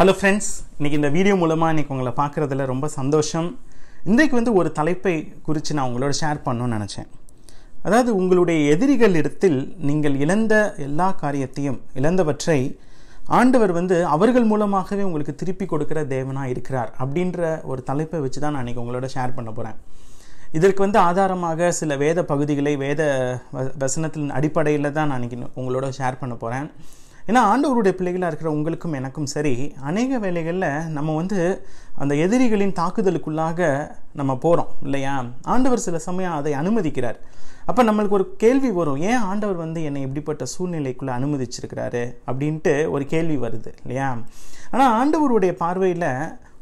Hello friends இன்றைக்கி இந்த video மூலமாக இன்னைக்கு உங்களை பார்க்குறதுல ரொம்ப சந்தோஷம். இன்றைக்கு வந்து ஒரு தலைப்பை குறித்து நான் உங்களோட ஷேர் பண்ணணும்னு நினச்சேன். அதாவது உங்களுடைய எதிரிகள் இடத்தில் நீங்கள் இழந்த எல்லா காரியத்தையும் இழந்தவற்றை ஆண்டவர் வந்து அவர்கள் மூலமாகவே உங்களுக்கு திருப்பி கொடுக்கிற தேவனாக இருக்கிறார் அப்படின்ற ஒரு தலைப்பை வச்சு தான் நான் இன்னைக்கு உங்களோட ஷேர் பண்ண போகிறேன் இதற்கு வந்து ஆதாரமாக சில வேத பகுதிகளை வேத வசனத்தின் அடிப்படையில் தான் நான் இன்னைக்கு உங்களோட ஷேர் பண்ண போகிறேன் ஏன்னா ஆண்டவருடைய பிள்ளைகளாக இருக்கிற உங்களுக்கும் எனக்கும் சரி அநேக வேலைகளில் நம்ம வந்து அந்த எதிரிகளின் தாக்குதலுக்குள்ளாக நம்ம போகிறோம் இல்லையா? ஆண்டவர் சில சமயம் அதை அனுமதிக்கிறார். அப்போ நம்மளுக்கு ஒரு கேள்வி வரும் ஏன் ஆண்டவர் வந்து என்னை இப்படிப்பட்ட சூழ்நிலைக்குள்ளே அனுமதிச்சிருக்கிறாரு? அப்படின்ட்டு ஒரு கேள்வி வருது இல்லையா? ஆனால் ஆண்டவருடைய பார்வையில்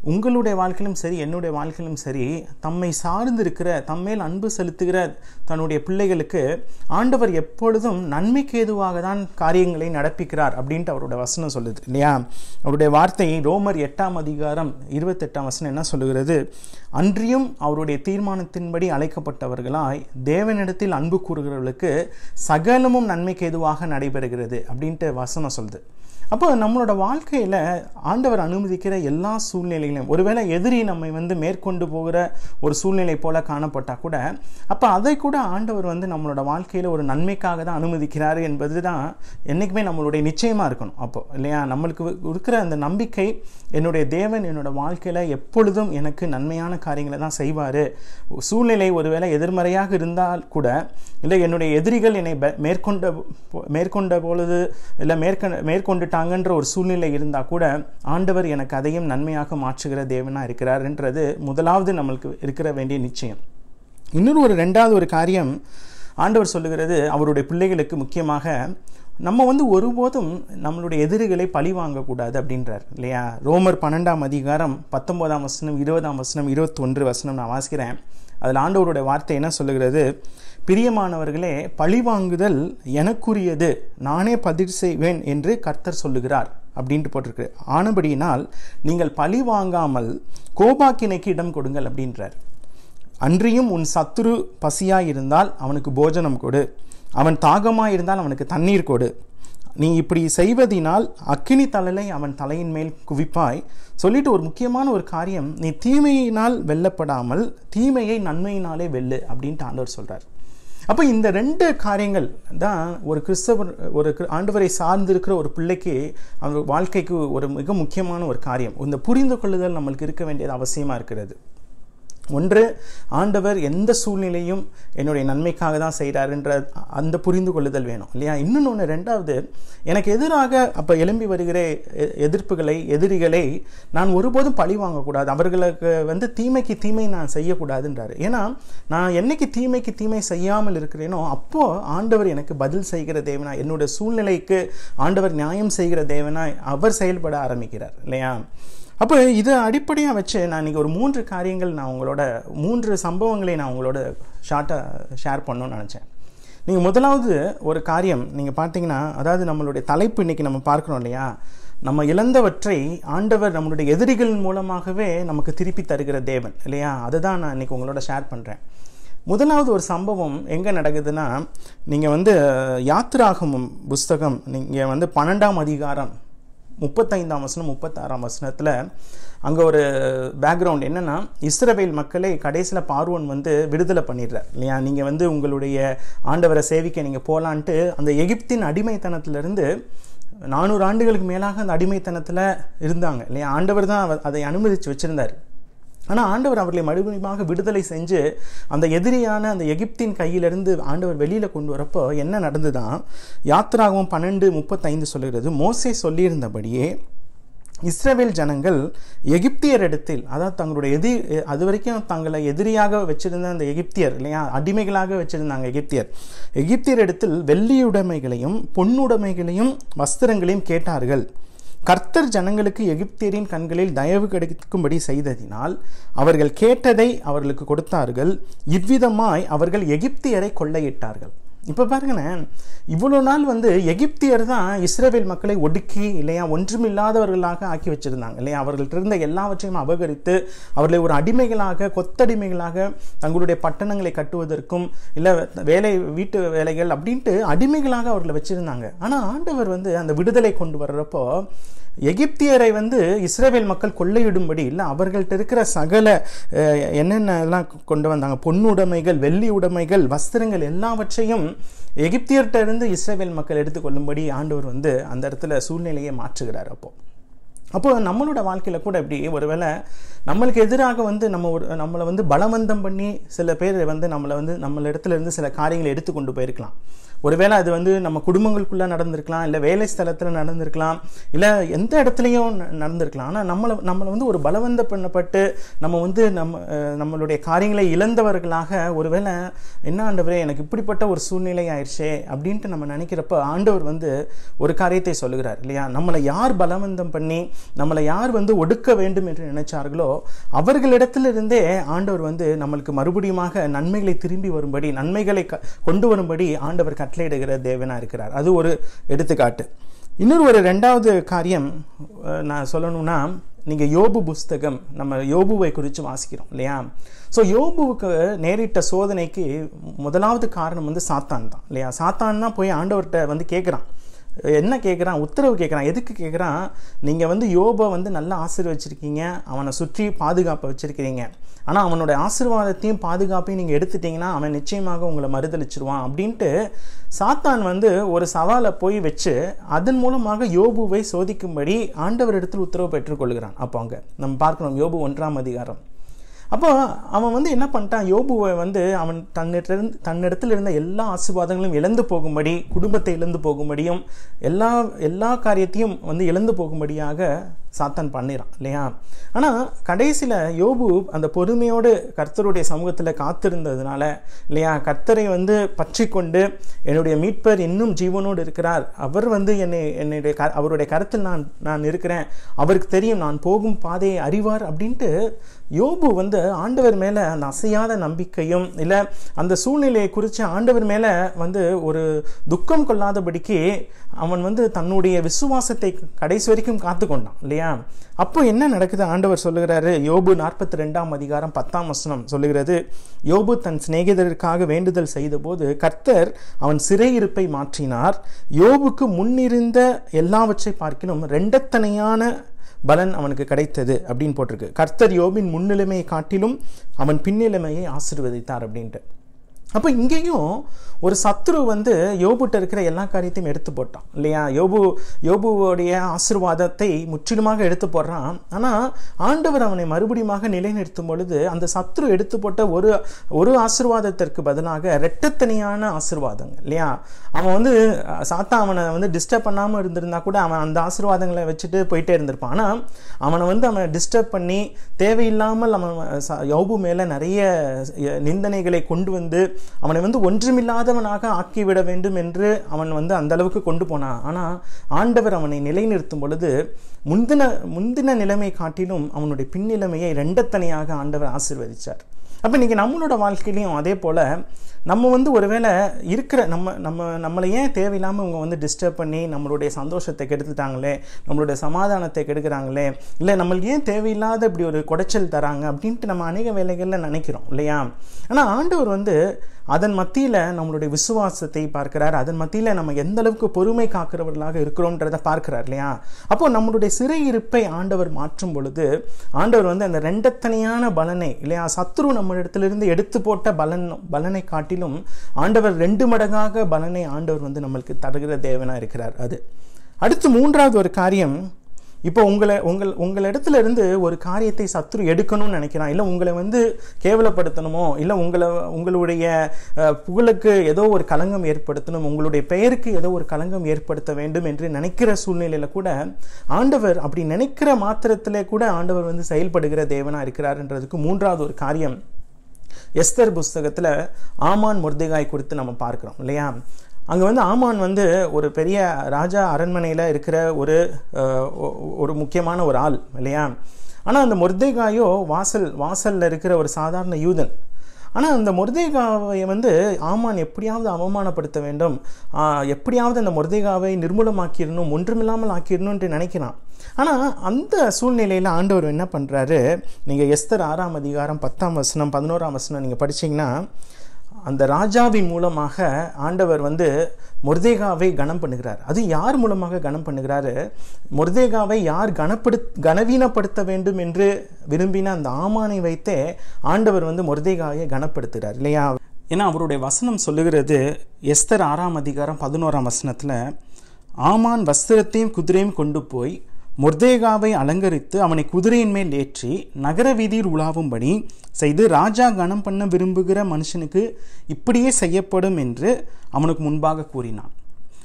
உங்களுடைய வாழ்க்கையிலும் சரி என்னுடைய வாழ்க்கையிலும் சரி தம்மை சார்ந்திருக்கிற தம்மேல் அன்பு செலுத்துகிற தன்னுடைய பிள்ளைகளுக்கு ஆண்டவர் எப்பொழுதும் நன்மைக்கு ஏதுவாக தான் காரியங்களை நடப்பிக்கிறார் அப்படின்ட்டு அவருடைய வசனம் சொல்லுது இல்லையா? அவருடைய வார்த்தை ரோமர் எட்டாம் அதிகாரம் இருபத்தெட்டாம் வசனம் என்ன சொல்லுகிறது? அன்றியும் அவருடைய தீர்மானத்தின்படி அழைக்கப்பட்டவர்களாய் தேவனிடத்தில் அன்பு கூறுகிறவர்களுக்கு சகலமும் நன்மைக்கு ஏதுவாக நடைபெறுகிறது அப்படின்ட்டு வசனம் சொல்லுது. அப்போ நம்மளோட வாழ்க்கையில் ஆண்டவர் அனுமதிக்கிற எல்லா சூழ்நிலைகளையும் ஒருவேளை எதிரி நம்மை வந்து மேற்கொண்டு போகிற ஒரு சூழ்நிலை போல காணப்பட்டால் கூட அப்போ அதை கூட ஆண்டவர் வந்து நம்மளோட வாழ்க்கையில் ஒரு நன்மைக்காக தான் அனுமதிக்கிறாரு என்பது தான் என்றைக்குமே நம்மளுடைய நிச்சயமாக இருக்கணும். அப்போ இல்லையா? நம்மளுக்கு இருக்கிற அந்த நம்பிக்கை என்னுடைய தேவன் என்னோட வாழ்க்கையில் எப்பொழுதும் எனக்கு நன்மையான காரியங்களை தான் செய்வார். சூழ்நிலை ஒருவேளை எதிர்மறையாக இருந்தால் கூட இல்லை என்னுடைய எதிரிகள் என்னை மேற்கொண்ட மேற்கொண்ட பொழுது இல்லை மேற்க மாட்டாங்கன்ற ஒரு சூழ்நிலை இருந்தால் கூட ஆண்டவர் எனக்கு அதையும் நன்மையாக மாற்றுகிற தேவனாக இருக்கிறார்ன்றது முதலாவது நம்மளுக்கு இருக்கிற வேண்டிய நிச்சயம். இன்னொரு ஒரு ரெண்டாவது ஒரு காரியம் ஆண்டவர் சொல்லுகிறது அவருடைய பிள்ளைகளுக்கு முக்கியமாக நம்ம வந்து ஒருபோதும் நம்மளுடைய எதிரிகளை பழி வாங்கக்கூடாது அப்படின்றார் இல்லையா? ரோமர் பன்னெண்டாம் அதிகாரம் பத்தொன்பதாம் வசனம் இருபதாம் வசனம் இருபத்தொன்று வசனம் நான் வாசிக்கிறேன். அதில் ஆண்டவருடைய வார்த்தை என்ன சொல்லுகிறது? பிரியமானவர்களே பழி வாங்குதல் எனக்குரியது. நானே பதிர் செய்வேன் என்று கர்த்தர் சொல்லுகிறார் அப்படின்ட்டு போட்டிருக்கு. ஆனபடியினால் நீங்கள் பழி வாங்காமல் கோபாக்கினைக்கு இடம் கொடுங்கள் அப்படின்றார். அன்றியும் உன் சத்துரு பசியாக இருந்தால் அவனுக்கு போஜனம் கொடு. அவன் தாகமாக இருந்தால் அவனுக்கு தண்ணீர் கொடு. நீ இப்படி செய்வதினால் அக்கினி தழலை அவன் தலையின் மேல் குவிப்பாய். சொல்லிட்டு ஒரு முக்கியமான ஒரு காரியம் நீ தீமையினால் வெல்லப்படாமல் தீமையை நன்மையினாலே வெல்லு அப்படின்ட்டு ஆண்டவர் சொல்கிறார் அப்போ இந்த ரெண்டு காரியங்கள் தான் ஒரு கிறிஸ்தவர் ஒரு ஆண்டவரை சார்ந்திருக்கிற ஒரு பிள்ளைக்கு அவங்க வாழ்க்கைக்கு ஒரு மிக முக்கியமான ஒரு காரியம். இந்த புரிந்து கொள்ளுதல் நம்மளுக்கு இருக்க வேண்டியது அவசியமாக இருக்கிறது. ஒன்று ஆண்டவர் எந்த சூழ்நிலையும் என்னுடைய நன்மைக்காக தான் செய்கிறாருன்ற அந்த புரிந்து கொள்ளுதல் வேணும் இல்லையா? இன்னொன்று ரெண்டாவது எனக்கு எதிராக அப்போ எழும்பி வருகிற எ- எதிர்ப்புகளை எதிரிகளை நான் ஒருபோதும் பழி வாங்கக்கூடாது. அவர்களுக்கு வந்து தீமைக்கு தீமை நான் செய்யக்கூடாதுன்றாரு. ஏன்னா நான் என்னைக்கு தீமைக்கு தீமை செய்யாமல் இருக்கிறேனோ அப்போது ஆண்டவர் எனக்கு பதில் செய்கிற தேவனா என்னுடைய சூழ்நிலைக்கு ஆண்டவர் நியாயம் செய்கிற தேவனா அவர் செயல்பட ஆரம்பிக்கிறார் இல்லையா? அப்போ இதை அடிப்படையாக வச்சு நான் இன்றைக்கி ஒரு மூன்று காரியங்கள் நான் உங்களோட மூன்று சம்பவங்களை நான் உங்களோட ஷார்ட்டாக ஷேர் பண்ணணும்னு நினச்சேன். நீங்கள் முதலாவது ஒரு காரியம் நீங்கள் பார்த்தீங்கன்னா அதாவது நம்மளுடைய தலைப்பு இன்னைக்கு நம்ம பார்க்குறோம் இல்லையா? நம்ம இழந்தவற்றை ஆண்டவர் நம்மளுடைய எதிரிகள் மூலமாகவே நமக்கு திருப்பி தருகிற தேவன் இல்லையா? அதை தான் நான் இன்னைக்கு உங்களோட ஷேர் பண்ணுறேன் முதலாவது ஒரு சம்பவம் எங்கே நடக்குதுன்னா நீங்கள் வந்து யாத்திராகமம் புஸ்தகம் நீங்கள் வந்து பன்னெண்டாம் அதிகாரம் முப்பத்தைந்தாம் வசனம் முப்பத்தாறாம் வசனத்தில் அங்கே ஒரு பேக்ரவுண்ட் என்னென்னா இஸ்ரவேல் மக்களை கடைசியில் பார்வோன் வந்து விடுதலை பண்ணிடுறார் இல்லையா? நீங்கள் வந்து உங்களுடைய ஆண்டவரை சேவிக்க நீங்கள் போகலான்ட்டு அந்த எகிப்தின் அடிமைத்தனத்திலிருந்து நானூறு ஆண்டுகளுக்கு மேலாக அந்த அடிமைத்தனத்தில் இருந்தாங்க இல்லையா? ஆண்டவர் தான் அதை அனுமதித்து வச்சுருந்தார். ஆனால் ஆண்டவர் அவர்களை மறுபடியுமாக விடுதலை செஞ்சு அந்த எதிரியான அந்த எகிப்தின் கையிலிருந்து ஆண்டவர் வெளியில் கொண்டு வரப்போ என்ன நடந்துதான் யாத்திராகவும் பன்னெண்டு முப்பத்தைந்து சொல்லுகிறது மோசே சொல்லியிருந்தபடியே இஸ்ரேவேல் ஜனங்கள் எகிப்தியர் இடத்தில் அதாவது தங்களுடைய எதி அது வரைக்கும் தங்களை எதிரியாக வச்சிருந்த அந்த எகிப்தியர் இல்லையா அடிமைகளாக வச்சிருந்தாங்க எகிப்தியர். எகிப்தியர் இடத்தில் வெள்ளியுடைமைகளையும் பொன்னுடைமைகளையும் வஸ்திரங்களையும் கேட்டார்கள். கர்த்தர் ஜனங்களுக்கு எகிப்தியரின் கண்களில் தயவு கிடைக்கும்படி செய்ததினால் அவர்கள் கேட்டதை அவர்களுக்கு கொடுத்தார்கள். இவ்விதமாய் அவர்கள் எகிப்தியரை கொள்ளையிட்டார்கள். இப்போ பாருங்களேன் இவ்வளோ நாள் வந்து எகிப்தியர் தான் இஸ்ரேவேல் மக்களை ஒடுக்கி இல்லையா ஒன்றுமில்லாதவர்களாக ஆக்கி வச்சிருந்தாங்க இல்லையா? அவர்கள்ட்ட இருந்த எல்லாவற்றையும் அபகரித்து அவர்களை ஒரு அடிமைகளாக கொத்தடிமைகளாக தங்களுடைய பட்டணங்களை கட்டுவதற்கும் இல்லை வேலை வீட்டு வேலைகள் அப்படின்ட்டு அடிமைகளாக அவர்களை வச்சுருந்தாங்க. ஆனால் ஆண்டவர் வந்து அந்த விடுதலை கொண்டு வர்றப்போ எகிப்தியரை வந்து இஸ்ரேவேல் மக்கள் கொள்ளையிடும்படி இல்லை அவர்கள்ட்ட இருக்கிற சகல என்னென்னலாம் கொண்டு வந்தாங்க? பொன்னுடைமைகள் வெள்ளி உடைமைகள் வஸ்திரங்கள் எல்லாவற்றையும் எகிப்தியர்கிட்ட இருந்து இஸ்ரேவேல் மக்கள் எடுத்துக்கொள்ளும்படி ஆண்டவர் வந்து அந்த இடத்துல சூழ்நிலையை மாற்றுகிறார் அப்போ. அப்போது நம்மளோட வாழ்க்கையில் கூட இப்படி ஒருவேளை நம்மளுக்கு எதிராக வந்து நம்ம ஒரு நம்மளை வந்து பலவந்தம் பண்ணி சில பேர் வந்து நம்மளை வந்து நம்மள இடத்துல இருந்து சில காரியங்களை எடுத்து கொண்டு போயிருக்கலாம். ஒருவேளை அது வந்து நம்ம குடும்பங்களுக்குள்ளே நடந்திருக்கலாம் இல்லை வேலை ஸ்தலத்தில் நடந்திருக்கலாம் இல்லை எந்த இடத்துலையும் ந- நடந்திருக்கலாம். ஆனால் நம்மளை நம்மளை வந்து ஒரு பலவந்த பண்ணப்பட்டு நம்ம வந்து நம்ம நம்மளுடைய காரியங்களை இழந்தவர்களாக ஒருவேளை என்ன ஆண்டவரே எனக்கு இப்படிப்பட்ட ஒரு சூழ்நிலை ஆயிடுச்சே அப்படின்ட்டு நம்ம நினைக்கிறப்ப ஆண்டவர் வந்து ஒரு காரியத்தை சொல்லுகிறார் இல்லையா? நம்மளை யார் பலவந்தம் பண்ணி நம்மளை யார் வந்து ஒடுக்க வேண்டும் என்று நினைச்சார்களோ அவர்களிடத்திலிருந்தே ஆண்டவர் வந்து நம்மளுக்கு மறுபடியுமாக நன்மைகளை திரும்பி வரும்படி நன்மைகளை க- கொண்டு வரும்படி ஆண்டவர் கட்டளையிடுகிற தேவனா இருக்கிறார். அது ஒரு எடுத்துக்காட்டு. இன்னொரு ஒரு ரெண்டாவது காரியம் நான் சொல்லணும்னா நீங்கள் யோபு புஸ்தகம் நம்ம யோபுவை குறித்து வாசிக்கிறோம் இல்லையா? ஸோ யோபுவுக்கு நேரிட்ட சோதனைக்கு முதலாவது காரணம் வந்து சாத்தான் தான் இல்லையா? சாத்தான் தான் போய் ஆண்டவர்கிட்ட வந்து கேட்குறான் என்ன கேட்குறான் உத்தரவு கேட்குறான் எதுக்கு கேட்குறான் நீங்கள் வந்து யோபை வந்து நல்லா ஆசீர்வச்சிருக்கீங்க அவனை சுற்றி பாதுகாப்பை வச்சுருக்கிறீங்க. ஆனால் அவனுடைய ஆசீர்வாதத்தையும் பாதுகாப்பையும் நீங்கள் எடுத்துட்டிங்கன்னா அவன் நிச்சயமாக உங்களை மறுதளிச்சிருவான் அப்படின்ட்டு சாத்தான் வந்து ஒரு சவாலை போய் வச்சு அதன் மூலமாக யோபுவை சோதிக்கும்படி ஆண்டவர் இடத்தில் உத்தரவு பெற்றுக்கொள்கிறான் அப்போ அங்கே நம்ம பார்க்கணும் யோபு ஒன்றாம் அதிகாரம். அப்போ அவன் வந்து என்ன பண்ணிட்டான்? யோபுவை வந்து அவன் தன்னிட்டிருந்து தன்னிடத்தில் இருந்த எல்லா ஆசீர்வாதங்களும் இழந்து போகும்படி குடும்பத்தை இழந்து போகும்படியும் எல்லா எல்லா காரியத்தையும் வந்து இழந்து போகும்படியாக சாத்தான் பண்ணிறான் இல்லையா? ஆனால் கடைசியில் யோபு அந்த பொறுமையோடு கர்த்தருடைய சமூகத்தில் காத்திருந்ததுனால இல்லையா? கர்த்தரை வந்து பற்றி கொண்டு என்னுடைய மீட்பர் இன்னும் ஜீவனோடு இருக்கிறார். அவர் வந்து என்னை என்னுடைய க அவருடைய கருத்தில் நான் நான் இருக்கிறேன். அவருக்கு தெரியும் நான் போகும் பாதையை அறிவார் அப்படின்ட்டு யோபு வந்து ஆண்டவர் மேலே அந்த அசையாத நம்பிக்கையும் இல்லை அந்த சூழ்நிலையை குறித்து ஆண்டவர் மேலே வந்து ஒரு துக்கம் கொள்ளாதபடிக்கு அவன் வந்து தன்னுடைய விசுவாசத்தை கடைசி வரைக்கும் காத்து கொண்டான் இல்லையா? அப்போ என்ன நடக்குது? ஆண்டவர் சொல்லுகிறாரு யோபு நாற்பத்தி ரெண்டாம் அதிகாரம் பத்தாம் வசனம் சொல்லுகிறது யோபு தன் சிநேகிதருக்காக வேண்டுதல் செய்தபோது கர்த்தர் அவன் சிறையிருப்பை மாற்றினார். யோபுக்கு முன்னிருந்த எல்லாவற்றை பார்க்கிலும் ரெண்டத்தனையான பலன் அவனுக்கு கிடைத்தது அப்படின்னு போட்டிருக்கு. கர்த்தர் யோபின் முன்னிலைமையை காட்டிலும் அவன் பின்னிலைமையை ஆசிர்வதித்தார் அப்படின்ட்டு. அப்போ இங்கேயும் ஒரு சத்ரு வந்து யோபுட்ட இருக்கிற எல்லா காரியத்தையும் எடுத்து போட்டான் இல்லையா? யோபு யோபுவோடைய ஆசிர்வாதத்தை முற்றிலுமாக எடுத்து போடுறான். ஆனால் ஆண்டவர் அவனை மறுபடியுமாக நிலைநிறுத்தும் பொழுது அந்த சத்ரு எடுத்து போட்ட ஒரு ஒரு ஆசீர்வாதத்திற்கு பதிலாக ரெட்டத்தனியான ஆசிர்வாதங்கள் இல்லையா? அவன் வந்து சாத்தா அவனை வந்து டிஸ்டர்ப் பண்ணாமல் இருந்திருந்தா கூட அவன் அந்த ஆசிர்வாதங்களை வச்சுட்டு போயிட்டே இருந்திருப்பான். ஆனால் அவனை வந்து அவனை டிஸ்டர்ப் பண்ணி தேவையில்லாமல் அவன் யோபு மேலே நிறைய நிந்தனைகளை கொண்டு வந்து அவனை வந்து ஒன்றுமில்லாதவனாக ஆக்கிவிட வேண்டும் என்று அவன் வந்து அந்த அளவுக்கு கொண்டு போனான் ஆனால் ஆண்டவர் அவனை நிலைநிறுத்தும் பொழுது முந்தின முந்தின நிலைமை காட்டிலும் அவனுடைய பின்னிலைமையை ரெண்டத்தனையாக ஆண்டவர் ஆசிர்வதித்தார் அப்போ இன்றைக்கி நம்மளோட வாழ்க்கையிலையும் அதே போல் நம்ம வந்து ஒருவேளை இருக்கிற நம்ம நம்ம நம்மளை ஏன் தேவையில்லாமல் இவங்க வந்து டிஸ்டர்ப் பண்ணி நம்மளுடைய சந்தோஷத்தை கெடுத்துட்டாங்களே நம்மளுடைய சமாதானத்தை கெடுக்கிறாங்களே இல்லை நம்மளுக்கு ஏன் தேவையில்லாத இப்படி ஒரு குடைச்சல் தராங்க அப்படின்ட்டு நம்ம அநேக வேலைகளில் நினைக்கிறோம் இல்லையா? ஆனால் ஆண்டவர் வந்து அதன் மத்தியில் நம்மளுடைய விசுவாசத்தை பார்க்கிறார். அதன் மத்தியில் நம்ம எந்த அளவுக்கு பொறுமை காக்கிறவர்களாக இருக்கிறோன்றதை பார்க்கிறார் இல்லையா? அப்போ நம்மளுடைய சிறையிருப்பை ஆண்டவர் மாற்றும் பொழுது ஆண்டவர் வந்து அந்த ரெண்டத்தனையான பலனை இல்லையா? சத்ரு நம்ம இடத்திலிருந்து எடுத்து போட்ட பலன் பலனை காட்டிலும் ஆண்டவர் ரெண்டு மடங்காக பலனை ஆண்டவர் வந்து நம்மளுக்கு தருகிற தேவனாக இருக்கிறார். அது. அடுத்து மூன்றாவது ஒரு காரியம் இப்போ உங்களை உங்கள் உங்களிடத்துல இருந்து ஒரு காரியத்தை சத்ரு எடுக்கணும்னு நினைக்கிறான். இல்லை உங்களை வந்து கேவலப்படுத்தணுமோ இல்லை உங்களை உங்களுடைய புகழுக்கு ஏதோ ஒரு களங்கம் ஏற்படுத்தணும் உங்களுடைய பெயருக்கு ஏதோ ஒரு களங்கம் ஏற்படுத்த வேண்டும் என்று நினைக்கிற சூழ்நிலையில் கூட ஆண்டவர் அப்படி நினைக்கிற மாத்திரத்தில் கூட ஆண்டவர் வந்து செயல்படுகிற தேவனா இருக்கிறார்ன்றதுக்கு மூன்றாவது ஒரு காரியம் எஸ்தர் புஸ்தகத்தில் ஆமான் முர்தேகாய் குறித்து நம்ம பார்க்குறோம் இல்லையா? அங்கே வந்து ஆமான் வந்து ஒரு பெரிய ராஜா அரண்மனையில் இருக்கிற ஒரு ஒரு முக்கியமான ஒரு ஆள் இல்லையா? ஆனால் அந்த முர்தேகாயோ வாசல் வாசலில் இருக்கிற ஒரு சாதாரண யூதன். ஆனால் அந்த முர்தேகாவை வந்து ஆமான் எப்படியாவது அவமானப்படுத்த வேண்டும். எப்படியாவது அந்த முர்தேகாவை நிர்மூலமாக்கிடணும் ஒன்றுமில்லாமல் ஆக்கிடணும்னு நினைக்கிறான். ஆனால் அந்த சூழ்நிலையில் ஆண்டவர் என்ன பண்ணுறாரு நீங்கள் எஸ்தர் ஆறாம் அதிகாரம் பத்தாம் வசனம் பதினோராம் வசனம் நீங்கள் படிச்சீங்கன்னா அந்த ராஜாவின் மூலமாக ஆண்டவர் வந்து மொர்தேகாவை கனம் பண்ணுகிறார். அது யார் மூலமாக கனம் பண்ணுகிறாரு? மொர்தேகாவை யார் கனப்படு கனவீனப்படுத்த வேண்டும் என்று விரும்பின அந்த ஆமானை வைத்தே ஆண்டவர் வந்து மொர்தேகாவை கனப்படுத்துகிறார் இல்லையா? ஏன்னா அவருடைய வசனம் சொல்லுகிறது எஸ்தர் ஆறாம் அதிகாரம் பதினோராம் வசனத்தில் ஆமான் வஸ்திரத்தையும் குதிரையும் கொண்டு போய் மொர்தேகாவை அலங்கரித்து அவனை குதிரையின் மேல் ஏற்றி நகர வீதியில் உலாவும்படி செய்து ராஜா கனம் பண்ண விரும்புகிற மனுஷனுக்கு இப்படியே செய்யப்படும் என்று அவனுக்கு முன்பாக கூறினான்.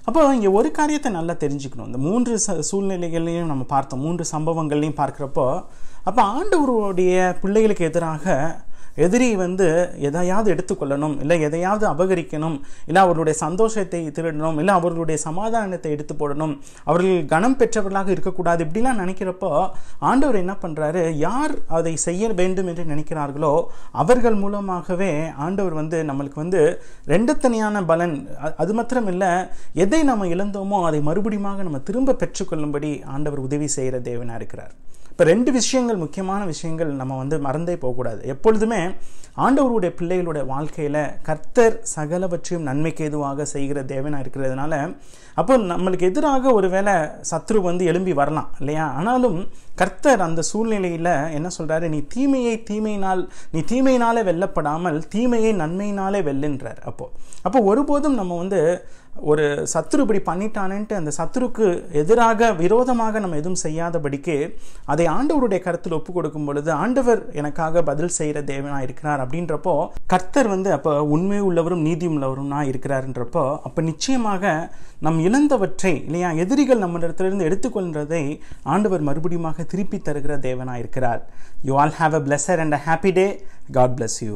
அப்போ இங்கே ஒரு காரியத்தை நல்லா தெரிஞ்சுக்கணும். இந்த மூன்று ச சூழ்நிலைகளையும் நம்ம பார்த்தோம். மூன்று சம்பவங்கள்லையும் பார்க்குறப்போ அப்போ ஆண்டவருடைய பிள்ளைகளுக்கு எதிராக எதிரி வந்து எதையாவது எடுத்துக்கொள்ளணும் இல்லை எதையாவது அபகரிக்கணும் இல்லை அவர்களுடைய சந்தோஷத்தை திருடணும் இல்லை அவர்களுடைய சமாதானத்தை எடுத்து போடணும் அவர்கள் கனம் பெற்றவர்களாக இருக்கக்கூடாது இப்படிலாம் நினைக்கிறப்போ ஆண்டவர் என்ன பண்ணுறாரு யார் அதை செய்ய வேண்டும் என்று நினைக்கிறார்களோ அவர்கள் மூலமாகவே ஆண்டவர் வந்து நம்மளுக்கு வந்து ரெண்டு தனியான பலன். அது மாத்திரம் இல்லை எதை நம்ம இழந்தோமோ அதை மறுபடியும் நம்ம திரும்ப பெற்றுக்கொள்ளும்படி ஆண்டவர் உதவி செய்கிற தேவனாக இருக்கிறார் இப்போ ரெண்டு விஷயங்கள் முக்கியமான விஷயங்கள் நம்ம வந்து மறந்தே போகக்கூடாது. எப்பொழுதுமே ஆண்டவருடைய பிள்ளைகளுடைய வாழ்க்கையில் கர்த்தர் சகலவற்றையும் நன்மைக்கு எதுவாக செய்கிற தேவனாக இருக்கிறதுனால அப்போ நம்மளுக்கு எதிராக ஒருவேளை சத்ரு வந்து எழும்பி வரலாம் இல்லையா? ஆனாலும் கர்த்தர் அந்த சூழ்நிலையில் என்ன சொல்கிறாரு நீ தீமையை தீமையினால் நீ தீமையினாலே வெல்லப்படாமல் தீமையை நன்மையினாலே வெல்லுன்றார் அப்போது அப்போ ஒருபோதும் நம்ம வந்து ஒரு சத்துரு இப்படி பண்ணிட்டானேன்ட்டு அந்த சத்துருக்கு எதிராக விரோதமாக நம்ம எதுவும் செய்யாதபடிக்கு அதை ஆண்டவருடைய கருத்தில் ஒப்பு கொடுக்கும் பொழுது ஆண்டவர் எனக்காக பதில் செய்கிற தேவனா இருக்கிறார் அப்படின்றப்போ கர்த்தர் வந்து அப்போ உண்மை உள்ளவரும் நீதி உள்ளவரும் நான் இருக்கிறாருன்றப்போ அப்போ நிச்சயமாக நம் இழந்தவற்றை இல்லையா எதிரிகள் நம்மளிடத்திலிருந்து எடுத்துக்கொள்கிறதை ஆண்டவர் மறுபடியும் திருப்பி தருகிற தேவனா இருக்கிறார். You all have a pleasure and a happy day God bless you